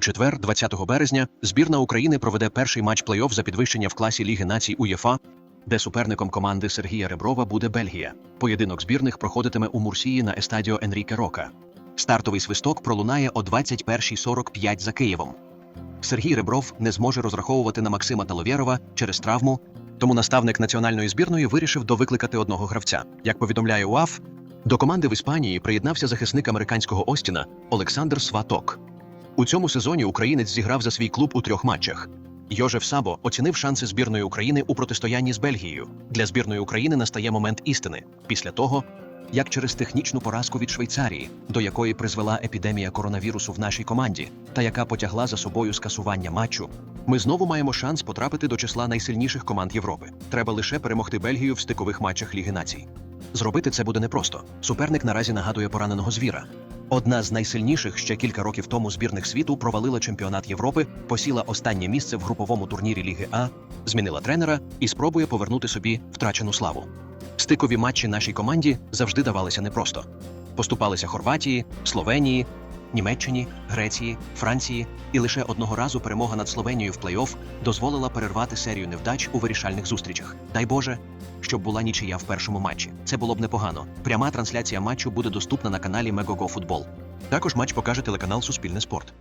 Четвер, 20 березня, збірна України проведе перший матч плей-офф за підвищення в класі Ліги націй УЄФА, де суперником команди Сергія Реброва буде Бельгія. Поєдинок збірних проходитиме у Мурсії на естадіо Енріке Рока. Стартовий свисток пролунає о 21.45 за Києвом. Сергій Ребров не зможе розраховувати на Максима Таловєрова через травму, тому наставник національної збірної вирішив довикликати одного гравця. Як повідомляє УАФ, до команди в Іспанії приєднався захисник американського Остіна Олександр Сваток. У цьому сезоні українець зіграв за свій клуб у трьох матчах. Йожеф Сабо оцінив шанси збірної України у протистоянні з Бельгією. Для збірної України настає момент істини після того, як через технічну поразку від Швейцарії, до якої призвела епідемія коронавірусу в нашій команді, та яка потягла за собою скасування матчу, ми знову маємо шанс потрапити до числа найсильніших команд Європи. Треба лише перемогти Бельгію в стикових матчах Ліги націй. Зробити це буде непросто. Суперник наразі нагадує пораненого звіра. Одна з найсильніших ще кілька років тому збірних світу провалила чемпіонат Європи, посіла останнє місце в груповому турнірі Ліги А, змінила тренера і спробує повернути собі втрачену славу. Стикові матчі нашій команді завжди давалися непросто. Поступалися Хорватії, Словенії, Німеччині, Греції, Франції, і лише одного разу перемога над Словенією в плей-офф дозволила перервати серію невдач у вирішальних зустрічах. Дай Боже, щоб була нічия в першому матчі. Це було б непогано. Пряма трансляція матчу буде доступна на каналі Мегого Футбол. Також матч покаже телеканал Суспільне спорт.